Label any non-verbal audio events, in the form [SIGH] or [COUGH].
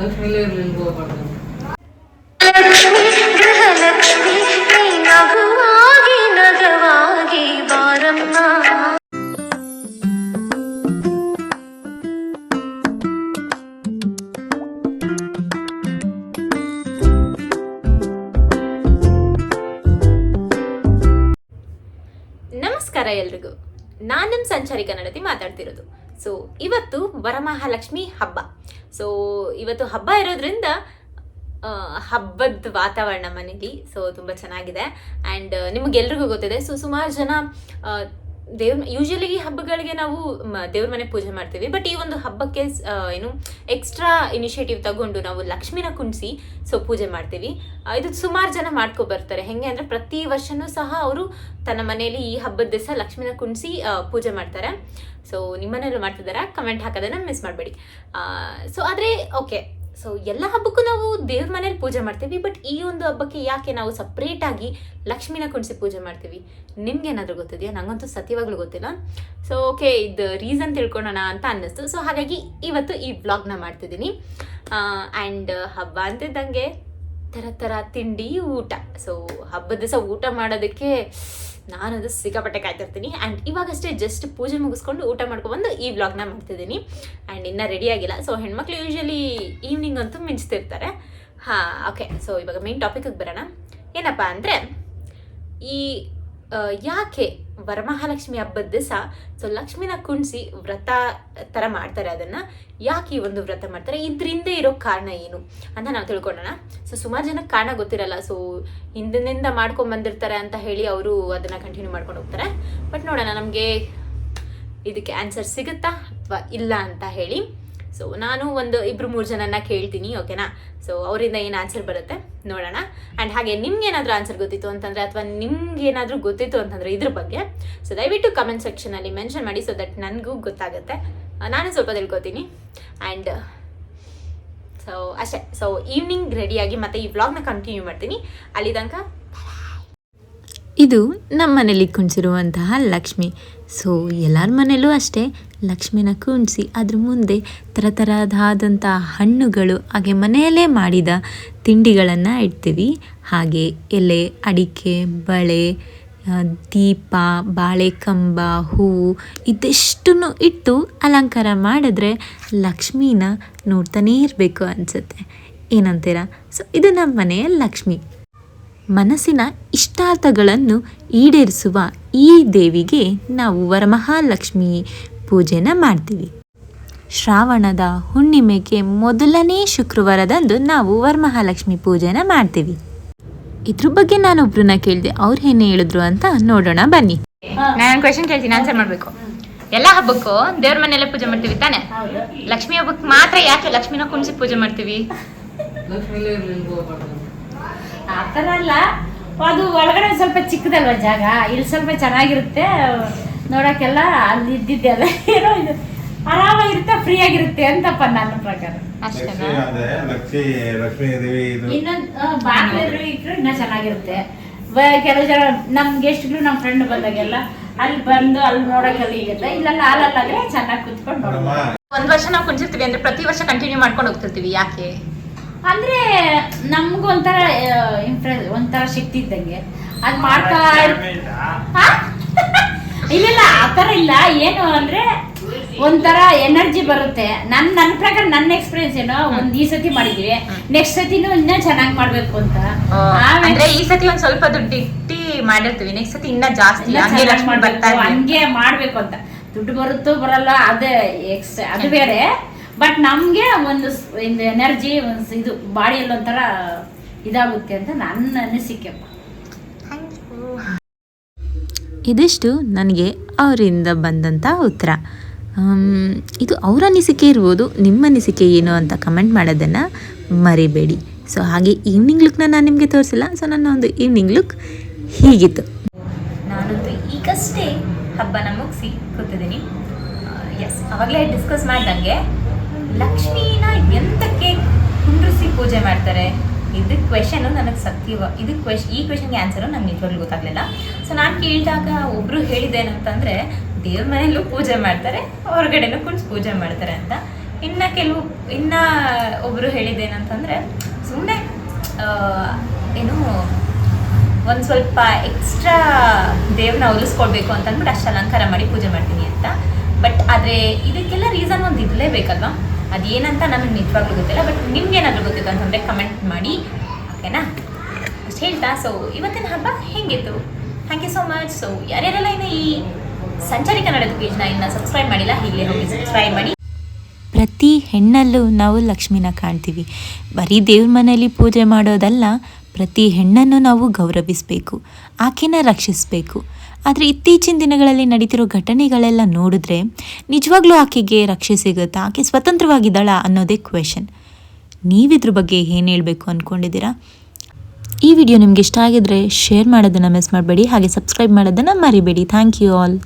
ಲಕ್ಷ್ಮೀಲೇ ನಮಸ್ಕಾರ ಎಲ್ರಿಗೂ. ನಾನು ನಿಮ್ಮ ಸಂಚಾರಿ ಕನ್ನಡತಿ ಮಾತಾಡ್ತಿರೋದು. ಸೊ ಇವತ್ತು ವರಮಹಾಲಕ್ಷ್ಮಿ ಹಬ್ಬ. ಸೊ ಇವತ್ತು ಹಬ್ಬ ಇರೋದ್ರಿಂದ ಹಬ್ಬದ ವಾತಾವರಣ ಮನೇಲಿ. ಸೊ ತುಂಬ ಚೆನ್ನಾಗಿದೆ. ಆ್ಯಂಡ್ ನಿಮಗೆಲ್ರಿಗೂ ಗೊತ್ತಿದೆ. ಸೊ ಸುಮಾರು ಜನ ದೇವ್ರ ಯೂಶಲಿ ಈ ಹಬ್ಬಗಳಿಗೆ ನಾವು ದೇವ್ರ ಮನೆ ಪೂಜೆ ಮಾಡ್ತೀವಿ. ಬಟ್ ಈ ಒಂದು ಹಬ್ಬಕ್ಕೆ ಏನು ಎಕ್ಸ್ಟ್ರಾ ಇನಿಷಿಯೇಟಿವ್ ತಗೊಂಡು ನಾವು ಲಕ್ಷ್ಮಿನ ಕುಣಿಸಿ, ಸೊ ಪೂಜೆ ಮಾಡ್ತೀವಿ. ಇದು ಸುಮಾರು ಜನ ಮಾಡ್ಕೊ ಬರ್ತಾರೆ. ಹೆಂಗೆ ಅಂದರೆ ಪ್ರತಿ ವರ್ಷನೂ ಸಹ ಅವರು ತನ್ನ ಮನೆಯಲ್ಲಿ ಈ ಹಬ್ಬದ ದಿವಸ ಲಕ್ಷ್ಮಿನ ಕುಣಿಸಿ ಪೂಜೆ ಮಾಡ್ತಾರೆ. ಸೊ ನಿಮ್ಮನೇಲೂ ಮಾಡ್ತಿದ್ದಾರಾ? ಕಮೆಂಟ್ ಹಾಕೋದನ್ನ ಮಿಸ್ ಮಾಡಬೇಡಿ. ಸೊ ಆದರೆ ಓಕೆ ಸೊ ಎಲ್ಲ ಹಬ್ಬಕ್ಕೂ ನಾವು ದೇವ್ರ ಮನೇಲಿ ಪೂಜೆ ಮಾಡ್ತೀವಿ ಬಟ್ ಈ ಒಂದು ಹಬ್ಬಕ್ಕೆ ಯಾಕೆ ನಾವು ಸಪ್ರೇಟಾಗಿ ಲಕ್ಷ್ಮಿನ ಕುಣಿಸಿ ಪೂಜೆ ಮಾಡ್ತೀವಿ? ನಿಮ್ಗೆ ಏನಾದರೂ ಗೊತ್ತಿದೆಯಾ? ನಂಗಂತೂ ಸತ್ಯವಾಗ್ಲೂ ಗೊತ್ತಿಲ್ಲ. ಸೊ ಓಕೆ ಇದು ರೀಸನ್ ತಿಳ್ಕೊಳ್ಳೋಣ ಅಂತ ಅನ್ನಿಸ್ತು. ಸೊ ಹಾಗಾಗಿ ಇವತ್ತು ಈ ವ್ಲಾಗ್ನ ಮಾಡ್ತಿದ್ದೀನಿ. ಆ್ಯಂಡ್ ಹಬ್ಬ ಅಂತಿದ್ದಂಗೆ ಥರ ಥರ ತಿಂಡಿ ಊಟ. ಸೊ ಹಬ್ಬದ ಸಹ ಊಟ ಮಾಡೋದಕ್ಕೆ ನಾನು ಅದು ಸಿಕ್ಕಾಪಟ್ಟೆ ಕಾಯ್ತಿರ್ತೀನಿ ಆ್ಯಂಡ್ ಇವಾಗಷ್ಟೇ ಜಸ್ಟ್ ಪೂಜೆ ಮುಗಿಸ್ಕೊಂಡು ಊಟ ಮಾಡ್ಕೊಬಂದು ಈ ವ್ಲಾಗ್ನ ಮಾಡ್ತಿದ್ದೀನಿ. ಆ್ಯಂಡ್ ಇನ್ನೂ ರೆಡಿ ಆಗಿಲ್ಲ. ಸೊ ಹೆಣ್ಮಕ್ಳು ಯೂಶ್ವಲಿ ಈವ್ನಿಂಗ್ ಅಂತೂ ಮಿಂಚ್ತಿರ್ತಾರೆ. ಹಾಂ ಓಕೆ ಸೊ ಇವಾಗ ಮೇನ್ ಟಾಪಿಕಿಗೆ ಬರೋಣ. ಏನಪ್ಪ ಅಂದರೆ ಈ ಯಾಕೆ ವರಮಹಾಲಕ್ಷ್ಮಿ ಹಬ್ಬದ ದಿವಸ ಸೊ ಲಕ್ಷ್ಮಿನ ಕುಣಿಸಿ ವ್ರತ ಥರ ಮಾಡ್ತಾರೆ ಅದನ್ನು. ಯಾಕೆ ಈ ಒಂದು ವ್ರತ ಮಾಡ್ತಾರೆ? ಇದರಿಂದ ಇರೋ ಕಾರಣ ಏನು ಅಂತ ನಾವು ತಿಳ್ಕೊಳ್ಳೋಣ ಸೊ ಸುಮಾರು ಜನಕ್ಕೆ ಕಾರಣ ಗೊತ್ತಿರಲ್ಲ. ಸೊ ಹಿಂದಿನಿಂದ ಮಾಡ್ಕೊಂಡು ಬಂದಿರ್ತಾರೆ ಅಂತ ಹೇಳಿ ಅವರು ಅದನ್ನು ಕಂಟಿನ್ಯೂ ಮಾಡ್ಕೊಂಡು ಹೋಗ್ತಾರೆ. ಬಟ್ ನೋಡೋಣ ನಮಗೆ ಇದಕ್ಕೆ ಆನ್ಸರ್ ಸಿಗುತ್ತಾ ಅಥವಾ ಇಲ್ಲ ಅಂತ ಹೇಳಿ. ಸೊ ನಾನು ಒಂದು ಇಬ್ಬರು ಮೂರು ಜನನ ಕೇಳ್ತೀನಿ ಓಕೆನಾ ಸೊ ಅವರಿಂದ ಏನು ಆನ್ಸರ್ ಬರುತ್ತೆ? ನೋಡೋಣ. ಆ್ಯಂಡ್ ಹಾಗೆ ನಿಮ್ಗೆ ಏನಾದರೂ ಆನ್ಸರ್ ಗೊತ್ತಿತ್ತು ಅಂತಂದರೆ, ಅಥವಾ ನಿಮ್ಗೆ ಏನಾದರೂ ಗೊತ್ತಿತ್ತು ಅಂತಂದರೆ ಇದ್ರ ಬಗ್ಗೆ ಸೊ ದಯವಿಟ್ಟು ಕಮೆಂಟ್ ಸೆಕ್ಷನಲ್ಲಿ ಮೆನ್ಷನ್ ಮಾಡಿ ಸೊ ದಟ್ ನನಗೂ ಗೊತ್ತಾಗುತ್ತೆ. ನಾನು ಸ್ವಲ್ಪ ತಿಳ್ಕೊತೀನಿ. ಆ್ಯಂಡ್ ಸೊ ಅಷ್ಟೇ. ಸೊ ಈವ್ನಿಂಗ್ ರೆಡಿಯಾಗಿ ಮತ್ತೆ ಈ ವ್ಲಾಗ್ನ ಕಂಟಿನ್ಯೂ ಮಾಡ್ತೀನಿ. ಅಲ್ಲಿ ತನಕ ಇದು ನಮ್ಮ ಮನೇಲಿ ಕುಣಿಸಿರುವಂತಹ ಲಕ್ಷ್ಮಿ. ಸೊ ಎಲ್ಲರ ಮನೇಲೂ ಅಷ್ಟೇ, ಲಕ್ಷ್ಮಿನ ಕುಣಿಸಿ, ಅದ್ರ ಮುಂದೆ ಥರ ಥರದಾದಂಥ ಹಣ್ಣುಗಳು, ಹಾಗೆ ಮನೆಯಲ್ಲೇ ಮಾಡಿದ ತಿಂಡಿಗಳನ್ನು ಇಡ್ತೀವಿ. ಹಾಗೆ ಎಲೆ, ಅಡಿಕೆ, ಬಳೆ ದೀಪ, ಬಾಳೆಕಂಬ, ಹೂವು, ಇದೆಷ್ಟನ್ನು ಇಟ್ಟು ಅಲಂಕಾರ ಮಾಡಿದ್ರೆ ಲಕ್ಷ್ಮೀನ ನೋಡ್ತಾನೇ ಇರಬೇಕು ಅನಿಸುತ್ತೆ. ಏನಂತೀರಾ? ಸೊ ಇದು ನಮ್ಮ ಮನೆಯ ಲಕ್ಷ್ಮಿ. ಮನಸ್ಸಿನ ಇಷ್ಟಾರ್ಥಗಳನ್ನು ಈಡೇರಿಸುವ ಈ ದೇವಿಗೆ ನಾವು ವರಮಹಾಲಕ್ಷ್ಮಿ ಪೂಜೆನ ಮಾಡ್ತೀವಿ. ಶ್ರಾವಣದ ಹುಣ್ಣಿಮೆಗೆ ಮೊದಲನೇ ಶುಕ್ರವಾರದಂದು ನಾವು ವರಮಹಾಲಕ್ಷ್ಮಿ ಪೂಜೆನ ಮಾಡ್ತೀವಿ. ಇದ್ರ ಬಗ್ಗೆ ನಾನೊಬ್ರನ್ನ ಕೇಳಿದೆ ಅವ್ರು ಏನೇ ಹೇಳಿದ್ರು ಅಂತ ನೋಡೋಣ ಬನ್ನಿ. ನಾನು ಕ್ವೆಶನ್ ಕೇಳ್ತೀನಿ ಆನ್ಸರ್ ಮಾಡಬೇಕು. ಎಲ್ಲ ಹಬ್ಬಕ್ಕೂ ದೇವ್ರ ಮನೆಯಲ್ಲೇ ಪೂಜೆ ಮಾಡ್ತೀವಿ ತಾನೆ? ಲಕ್ಷ್ಮಿ ಹಬ್ಬಕ್ಕೆ ಮಾತ್ರ ಯಾಕೆ ಲಕ್ಷ್ಮಿನ ಕುಣಿಸಿ ಪೂಜೆ ಮಾಡ್ತೀವಿ? ಆ ಥರ ಅಲ್ಲ. ಅದು ಒಳಗಡೆ ಒಂದ್ ಸ್ವಲ್ಪ ಚಿಕ್ಕದಲ್ವ ಜಾಗ? ಇಲ್ಲಿ ಸ್ವಲ್ಪ ಚೆನ್ನಾಗಿರುತ್ತೆ. ನೋಡಕ್ಕೆಲ್ಲ ಅಲ್ಲಿ ಇದ್ದಿದ್ದೆ ಅಲ್ಲ ಏನೋ ಇದು. ಆರಾಮಾಗಿರುತ್ತೆ ಫ್ರೀ ಆಗಿರುತ್ತೆ ಅಂತಪ್ಪ ನನ್ನ ಪ್ರಕಾರ. ಅಷ್ಟೇನಾ? ಲಕ್ಷ್ಮಿ ಅದೇ ಲಕ್ಷ್ಮಿ ಲಕ್ಷ್ಮೀ ದೇವಿ ಇದು. ಇನ್ನೊಂದು ಬಾಗಿಲು ಇಟ್ಟರೆ ಇನ್ನೂ ಚೆನ್ನಾಗಿರುತ್ತೆ. ಕೆಲವು ಜನ ನಮ್ ಗೆಸ್ಟ್ಗಳು ನಮ್ಮ ಫ್ರೆಂಡ್ ಬಂದಾಗೆಲ್ಲ ಅಲ್ಲಿ ಬಂದು ಅಲ್ಲಿ ನೋಡಕ್ಕೆಲ್ಲ ಇರುತ್ತೆ. ಇಲ್ಲೆಲ್ಲ ಹಾಲಲ್ಲಾದ್ರೆ ಚೆನ್ನಾಗಿ ಕುತ್ಕೊಂಡು ಒಂದ್ ವರ್ಷ ನಾವು ಕುಂಚಿರ್ತೀವಿ ಅಂದ್ರೆ ಪ್ರತಿ ವರ್ಷ ಕಂಟಿನ್ಯೂ ಮಾಡ್ಕೊಂಡು ಹೋಗ್ತಿರ್ತೀವಿ. ಯಾಕೆ? ಅಂದ್ರೆ ನಮ್ಗೂ ಒಂಥರ ಇಂಪ್ರೆಸ್ ಒಂಥರ ಶಕ್ತಿ ಇದ್ದಂಗೆ. ಅದ್ ಮಾಡ್ತಾ? [LAUGHS] ಇಲ್ಲ. ಆ ಥರ ಇಲ್ಲ. ಏನು ಅಂದ್ರೆ ಒಂಥರ ಎನರ್ಜಿ ಬರುತ್ತೆ. ನನ್ ನನ್ನ ಪ್ರಕಾರ ನನ್ನ ಎಕ್ಸ್ಪೀರಿಯನ್ಸ್ ಏನೋ ಒಂದ್ ಈ ಸತಿ ಮಾಡಿದೀವಿ. ನೆಕ್ಸ್ಟ್ ಸತಿನೂ ಇನ್ನ ಚೆನ್ನಾಗಿ ಮಾಡ್ಬೇಕು ಅಂತ. ಆಮೇಲೆ ಅಂದ್ರೆ ಈ ಸತಿ ಒಂದ್ ಸ್ವಲ್ಪ ದುಡ್ಡು ಇಟ್ಟಿ ಮಾಡಿರ್ತೀವಿ. ನೆಕ್ಸ್ಟ್ ಸತಿ ಇನ್ನ ಜಾಸ್ತಿ ಹಂಗೆ ಮಾಡ್ಬೇಕು, ಹಂಗೆ ಮಾಡ್ಬೇಕು ಅಂತ. ದುಡ್ಡು ಬರುತ್ತೋ ಬರಲ್ಲ ಅದೇ ಎಕ್ಸ್ ಅದು ಬೇರೆ. ಬಟ್ ನಮಗೆ ಒಂದು ಒಂದು ಎನರ್ಜಿ ಒಂದು ಇದು ಬಾಡಿಯಲ್ಲಿ ಒಂಥರ ಇದಾಗುತ್ತೆ ಅಂತ ನನ್ನ ಅನಿಸಿಕೆಪ್ಪ ಇದಿಷ್ಟು ನನಗೆ ಅವರಿಂದ ಬಂದಂಥ ಉತ್ತರ. ಇದು ಅವರ ಅನಿಸಿಕೆ ಇರ್ಬೋದು ನಿಮ್ಮ ಅನಿಸಿಕೆ ಏನು ಅಂತ ಕಮೆಂಟ್ ಮಾಡೋದನ್ನು ಮರಿಬೇಡಿ. ಸೊ ಹಾಗೆ ಈವ್ನಿಂಗ್ ಲುಕ್ನ ನಾನು ನಿಮಗೆ ತೋರಿಸಿಲ್ಲ. ಸೊ ನನ್ನ ಒಂದು ಈವ್ನಿಂಗ್ ಲುಕ್ ಹೀಗಿತ್ತು. ನಾನಂತೂ ಈಗಷ್ಟೇ ಹಬ್ಬನ ಮುಗಿಸಿ ಕೂತಿದ್ದೀನಿ. ಎಸ್ ಅವಾಗಲೇ ಡಿಸ್ಕಸ್ ಮಾಡ್ದಂಗೆ. ಲಕ್ಷ್ಮೀನ ಎಂತಕ್ಕೆ ಕುಂಡ್ರಿಸಿ ಪೂಜೆ ಮಾಡ್ತಾರೆ? ಇದು ಕ್ವೆಶನು ನನಗೆ ಸತ್ಯವ, ಇದು ಕ್ವೆಶ್ ಈ ಕ್ವೆಶನ್ಗೆ ಆನ್ಸರು ನಂಗೆ ನಿಜವಾಗ್ಲೂ ಗೊತ್ತಾಗಲಿಲ್ಲ. ಸೊ ನಾನು ಕೇಳಿದಾಗ ಒಬ್ಬರು ಹೇಳಿದ್ದೇನಂತಂದರೆ, ದೇವ್ರ ಮನೆಯಲ್ಲೂ ಪೂಜೆ ಮಾಡ್ತಾರೆ, ಹೊರಗಡೆನೂ ಕುಂಡ್ಸಿ ಪೂಜೆ ಮಾಡ್ತಾರೆ ಅಂತ. ಇನ್ನು ಕೆಲವು, ಇನ್ನು ಒಬ್ಬರು ಹೇಳಿದ್ದೇನಂತಂದರೆ ಸುಮ್ಮನೆ ಏನು, ಒಂದು ಸ್ವಲ್ಪ ಎಕ್ಸ್ಟ್ರಾ ದೇವ್ರನ್ನ ಒಲಿಸ್ಕೊಳ್ಬೇಕು ಅಂತ ಅಂದ್ಬಿಟ್ಟು ಅಷ್ಟು ಅಲಂಕಾರ ಮಾಡಿ ಪೂಜೆ ಮಾಡ್ತೀನಿ ಅಂತ. ಬಟ್ ಆದರೆ, ಇದಕ್ಕೆಲ್ಲ ರೀಸನ್ ಒಂದು ಇರಲೇಬೇಕಲ್ವಾ? ಅದೇನಂತ ನನಗೆ ನಿಜವಾಗ್ಲೂ ಗೊತ್ತಿಲ್ಲ ಬಟ್ ನಿಮ್ಗೆ ಏನಾದರೂ ಗೊತ್ತಿತ್ತು ಅಂತಂದರೆ ಕಮೆಂಟ್ ಮಾಡಿ ಓಕೆನಾ ಅಷ್ಟು ಹೇಳ್ತಾ ಸೊ ಇವತ್ತಿನ ಹಬ್ಬ ಹೇಗಿತ್ತು? Thank you so much so ಯಾರ್ಯಾರೆಲ್ಲ ಇನ್ನು ಈ ಸಂಚಾರಿ ಕನ್ನಡದ ಪೇಜ್ನ ಇನ್ನು ಸಬ್ಸ್ಕ್ರೈಬ್ ಮಾಡಿಲ್ಲ, ಹೀಗೆ ಹೋಗಿ ಸಬ್ಸ್ಕ್ರೈಬ್ ಮಾಡಿ. ಪ್ರತಿ ಹೆಣ್ಣಲ್ಲೂ ನಾವು ಲಕ್ಷ್ಮಿನ ಕಾಣ್ತೀವಿ. ಬರೀ ದೇವ್ರ ಮನೆಯಲ್ಲಿ ಪೂಜೆ ಮಾಡೋದಲ್ಲ, ಪ್ರತಿ ಹೆಣ್ಣನ್ನು ನಾವು ಗೌರವಿಸಬೇಕು, ಆಕೆನ ರಕ್ಷಿಸಬೇಕು. ಆದರೆ ಇತ್ತೀಚಿನ ದಿನಗಳಲ್ಲಿ ನಡೀತಿರೋ ಘಟನೆಗಳೆಲ್ಲ ನೋಡಿದ್ರೆ ನಿಜವಾಗ್ಲೂ ಆಕೆಗೆ ರಕ್ಷೆ ಸಿಗುತ್ತಾ? ಆಕೆ ಸ್ವತಂತ್ರವಾಗಿದ್ದಾಳ ಅನ್ನೋದೇ ಕ್ವೆಶನ್ ನೀವಿದ್ರ ಬಗ್ಗೆ ಏನು ಹೇಳಬೇಕು ಅಂದ್ಕೊಂಡಿದ್ದೀರಾ ಈ ವಿಡಿಯೋ ನಿಮ್ಗೆ ಇಷ್ಟ ಆಗಿದ್ರೆ ಶೇರ್ ಮಾಡೋದನ್ನು ಮಿಸ್ ಮಾಡಬೇಡಿ. ಹಾಗೆ ಸಬ್ಸ್ಕ್ರೈಬ್ ಮಾಡೋದನ್ನು ಮರಿಬೇಡಿ. Thank you all